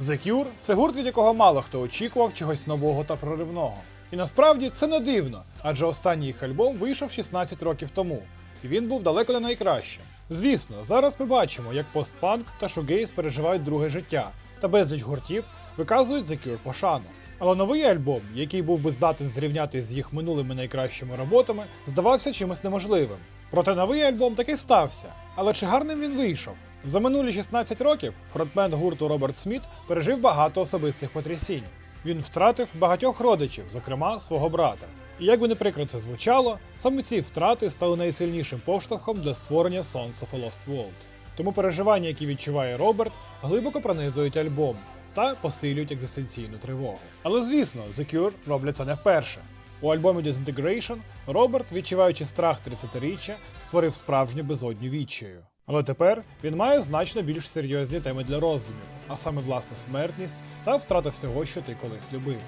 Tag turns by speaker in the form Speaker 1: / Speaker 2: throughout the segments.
Speaker 1: The Cure – це гурт, від якого мало хто очікував чогось нового та проривного. І насправді це не дивно, адже останній їх альбом вийшов 16 років тому, і він був далеко не найкращим. Звісно, зараз ми бачимо, як постпанк та шугейс переживають друге життя, та безліч гуртів виказують The Cure пошану. Але новий альбом, який був би здатен зрівняти з їх минулими найкращими роботами, здавався чимось неможливим. Проте новий альбом таки стався. Але чи гарним він вийшов? За минулі 16 років фронтмен гурту Роберт Сміт пережив багато особистих потрясінь. Він втратив багатьох родичів, зокрема свого брата. І як би не прикро це звучало, саме ці втрати стали найсильнішим поштовхом для створення Sons of a Lost World. Тому переживання, які відчуває Роберт, глибоко пронизують альбом та посилюють екзистенційну тривогу. Але звісно, The Cure роблять це не вперше. У альбомі Disintegration Роберт, відчуваючи страх 30-річчя, створив справжню безодню відчаю. Але тепер він має значно більш серйозні теми для роздумів, а саме власна смертність та втрата всього, що ти колись любив.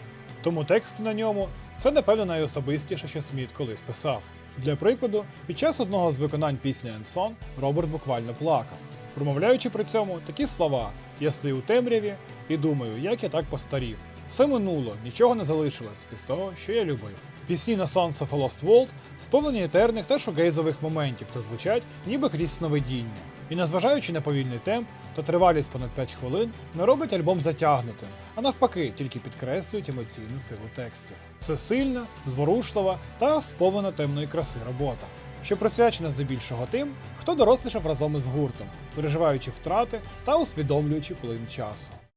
Speaker 1: Тому тексти на ньому це напевно найособистіше, що Сміт колись писав. Для прикладу, під час одного з виконань пісні Енсон Роберт буквально плакав, промовляючи при цьому такі слова: Я стою у темряві і думаю, як я так постарів. Все минуло, нічого не залишилось із того, що я любив. Пісні на Sons of Lost World сповнені етерних та шугейзових моментів та звучать ніби крізь сновидіння. І незважаючи на повільний темп та тривалість понад 5 хвилин, не роблять альбом затягнутим, а навпаки, тільки підкреслюють емоційну силу текстів. Це сильна, зворушлива та сповнена темної краси робота, що присвячена здебільшого тим, хто дорослішав разом із гуртом, переживаючи втрати та усвідомлюючи плин часу.